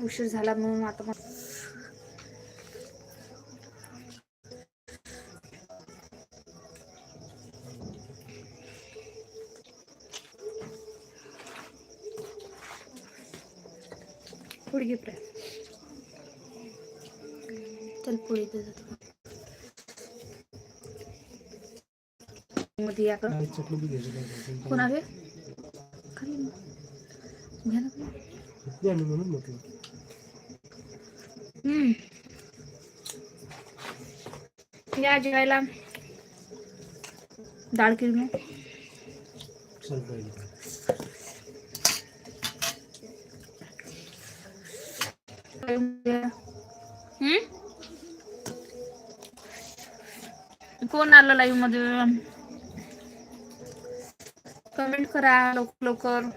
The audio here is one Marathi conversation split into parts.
उशीर झाला म्हणून आता मग पुढे घे प्रेम चल पुढे दे मध्ये या कोण आले खाली घ्या ना. म्हणून म्हटलं हम्म. या जेवायला. डाळ किळमी हम्म. कोण आलं लाईव्हमध्ये? कमेंट करा लवकर लवकर.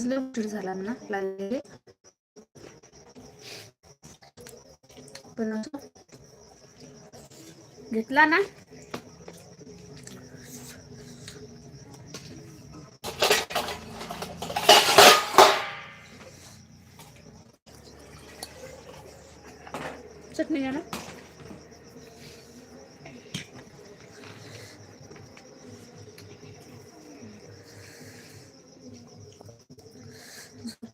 उशीर झाला ना लागले पण घेतला ना. चटणी घ्या ना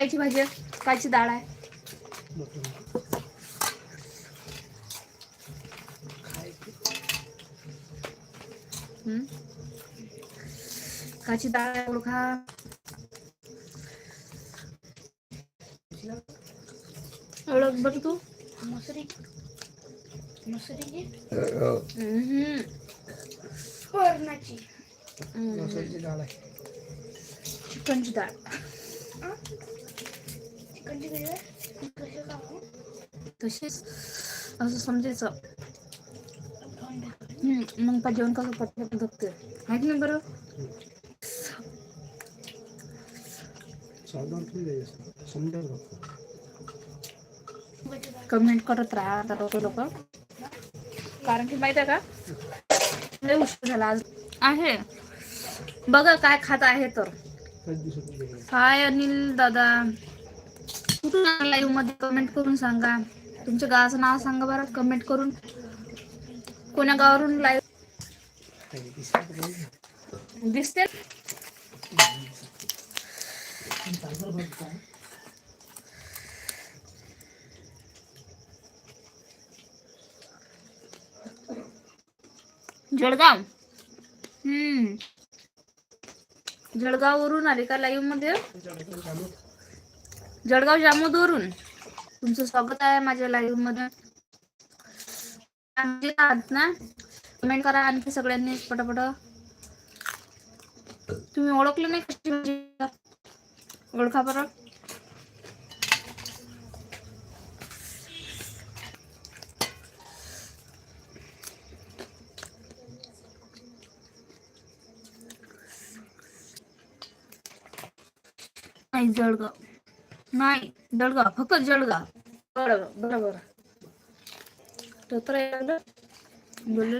कायची भाजी आहे? कायची डाळ आहे हम्म? काची डाळ आहे ओळखा ओळख बरं तू मसुरी मसुरी हम्म. वरणाची हम्म. डाळ आहे चिकनची डाळ तशीच. असं समजायचं. हम्म, मग पा जेवण कसं पटपट धकते आहे की नाही बरं. कमेंट करत राहा आता लोक लोक. कारण की माहिती आहे का? लय उशीर झाला आज. आहे. बघा काय खात आहे तर. हाय अनिल दादा. कुठून लाईव्हमध्ये? कमेंट करून सांगा. तुमच्या गावाचं नाव सांगा बरं. कमेंट करून. कोण्या गावावरून लाईव्ह दिसते? जळगाव? हम्म. जळगाव वरून आले का लाईव्हमध्ये? जळगाव जामोदवरून तुमचं स्वागत आहे माझ्या लाईव्हमध्ये चांगले आहात ना? कमेंट करा आणखी सगळ्यांनी पटापट. तुम्ही ओळखलं नाही कशी ओळखा बरं. जळगाव. नाही जळगाव फक्त जळगाव. बरोबर बरोबर. तर बोलले.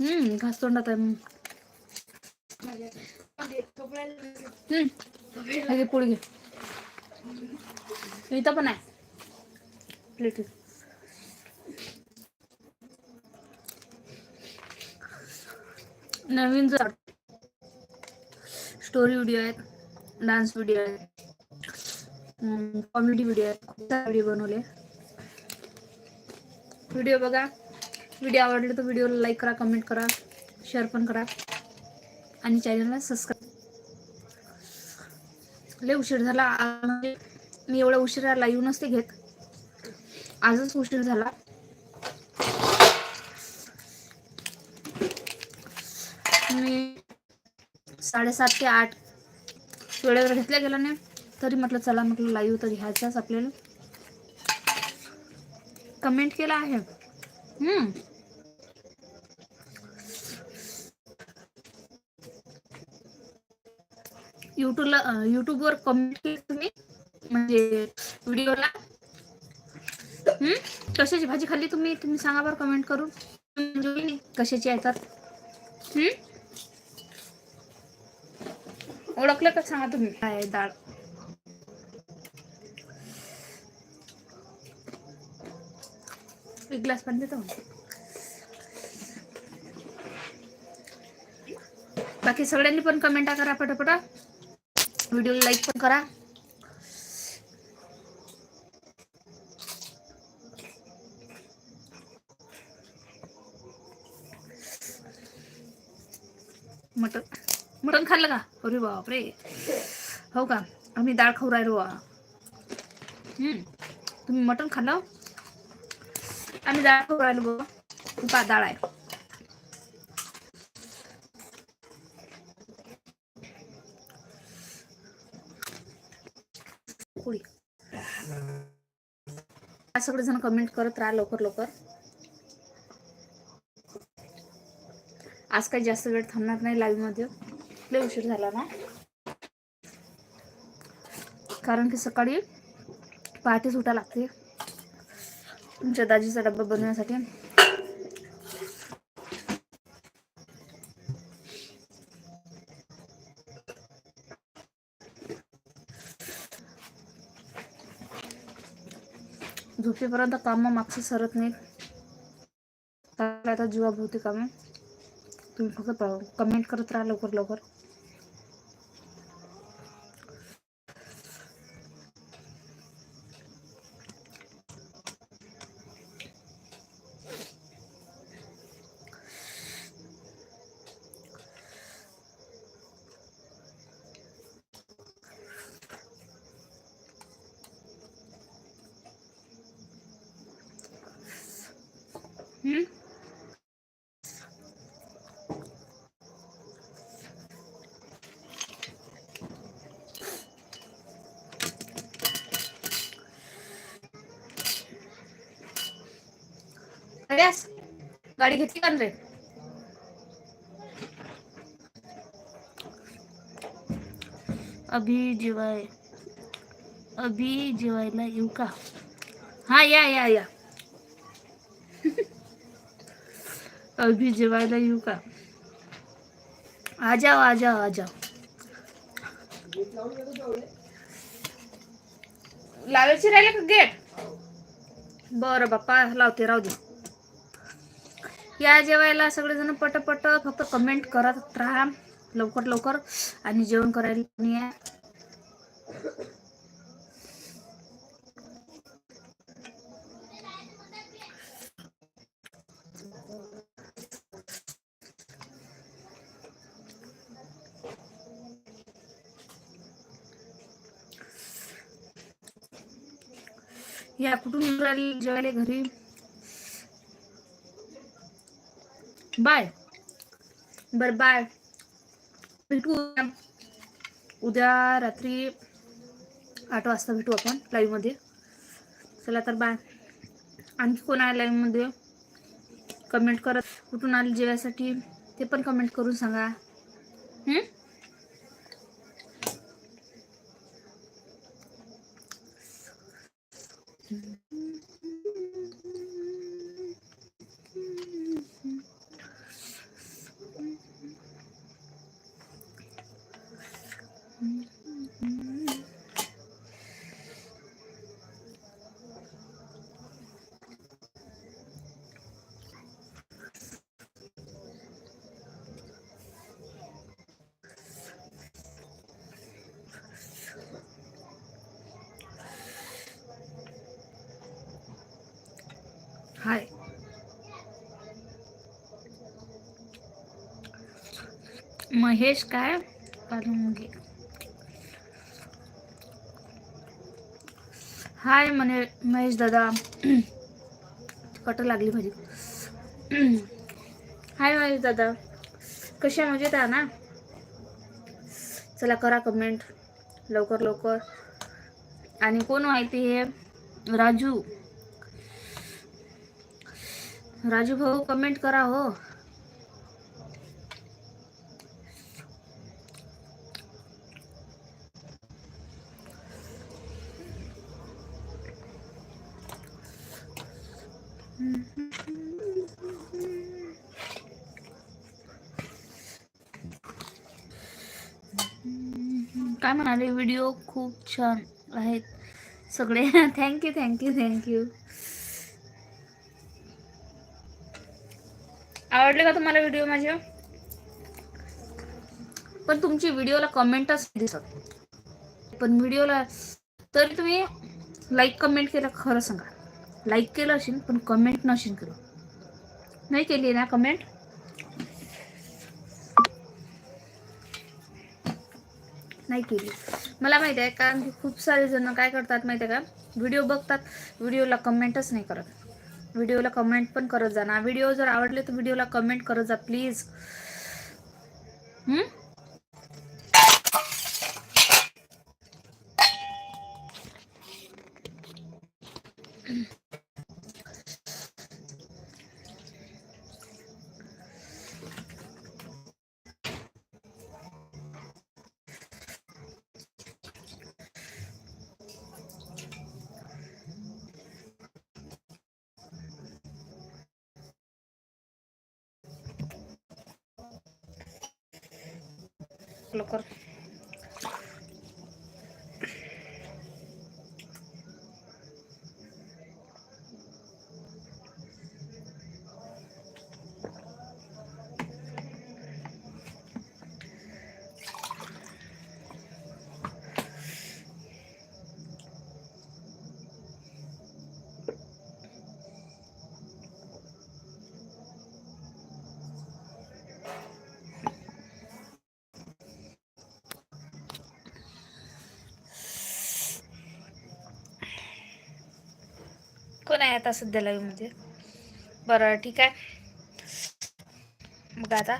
हम्म घास तोंडात आहे. हे घे, इथं पण आहे. प्लेट नवीन जर स्टोरी व्हिडिओ आहेत डान्स व्हिडिओ आहेत कॉमेडी व्हिडिओ आहेत. खूप सारे व्हिडिओ बनवले. व्हिडिओ बघा. व्हिडिओ आवडले तर व्हिडिओला लाईक करा कमेंट करा शेअर पण करा. आणि चॅनलला सबस्क्राईब लय उशीर झाला. मी एवढा उशिरा लाईव्ह नसते घेत. आजच उशीर झाला. मी साडेसात ते आठ वेळेवर घेतल्या गेला नाही तरी म्हटलं चला म्हटलं लाईव्ह तर घ्यायचाच आपल्याला. कमेंट केला आहे. हम्म. युट्यूबला युट्यूबवर कमेंट केली तुम्ही? म्हणजे व्हिडिओला? हम्म? कशाची भाजी खाल्ली तुम्ही? तुम्ही सांगा बरं कमेंट करून. कशाची आहे तर? हम्म? ओळखलं का सांगा तुम्ही? काय डाळ एक ग्लास पाणी देतो. बाकी सगळ्यांनी पण कमेंट करा पटापटा. व्हिडिओला लाईक पण करा. मटन मटन खाल्लं का? अरे बापरे. हो का? आम्ही डाळ खाऊ राहिलो. बा. हम्म. तुम्ही मटन खाल्लं? आम्ही डाळ खाऊ राहिलो बाबा आहे. सगळेजण कमेंट करत राहा लवकर लवकर. आज काही जास्त वेळ थांबणार नाही लाईव्हमध्ये. लय उशीर झाला ना? कारण की सकाळी पहाटेच उठा लागते. तुमच्या दाजीचा डब्बा बनवण्यासाठी. झोपेपर्यंत काम मागचं सरत नाहीत. आता जीवाभोवती कामं तुम्ही फक्त कमेंट करत राहा लवकर लवकर. गाडी घेतली का रे? अभि जेवाय अभि जेवायला येऊ का हा या या या। अभि जेवायला येऊ का आ जाओ आ जाओ आ जाओ। लावायची राहिले का गेट? बरं बाप्पा लावते राहू दे। या जेवायला सगळेजण पटपट फक्त कमेंट करत राहा. लवकर लवकर. आणि जेवण करायला या कुठून राहिले? जेवायला घरी. बाय. बर बाय. भेटू उद्या. उद्या रात्री आठ वाजता भेटू आपण लाईव्हमध्ये. चला तर बाय. आणखी कोण आहे लाईव्हमध्ये? कमेंट करत. कुठून आले जेवायसाठी? ते पण कमेंट करून सांगा. हम्म? हाय महेश काय पालुंगे हाय मने महेश दादा कट लागली भाजी हाय महेश दादा कशा मजेत आहे ना चला करा कमेंट लवकर लवकर आणि कोण माहिती हे राजू राजू भाऊ कमेंट करा हो. काय म्हणाले? व्हिडिओ खूप छान आहेत सगळे. थँक्यू थँक्यू थँक्यू आवडले का तुम्हाला व्हिडिओ माझे? पण तुमची व्हिडिओला कमेंटच दिसत. पण व्हिडिओला तरी तुम्ही लाईक कमेंट केलं खरं सांगा. लाईक केलं असेल पण कमेंट नसेल केलं. नाही केली ना कमेंट नाही केली. मला माहिती आहे कारण की खूप सारे जण काय करतात माहिती आहे का? व्हिडिओ बघतात व्हिडिओला कमेंटच नाही करत. व्हिडिओला कमेंट पण करत जा. ना व्हिडिओ जर आवडले तर व्हिडिओला कमेंट करत जा प्लीज लवकर कोण आहे आता सध्या लाईव्हमध्ये. बरं ठीक आहे. मग आता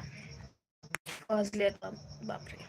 वाजले बापरे.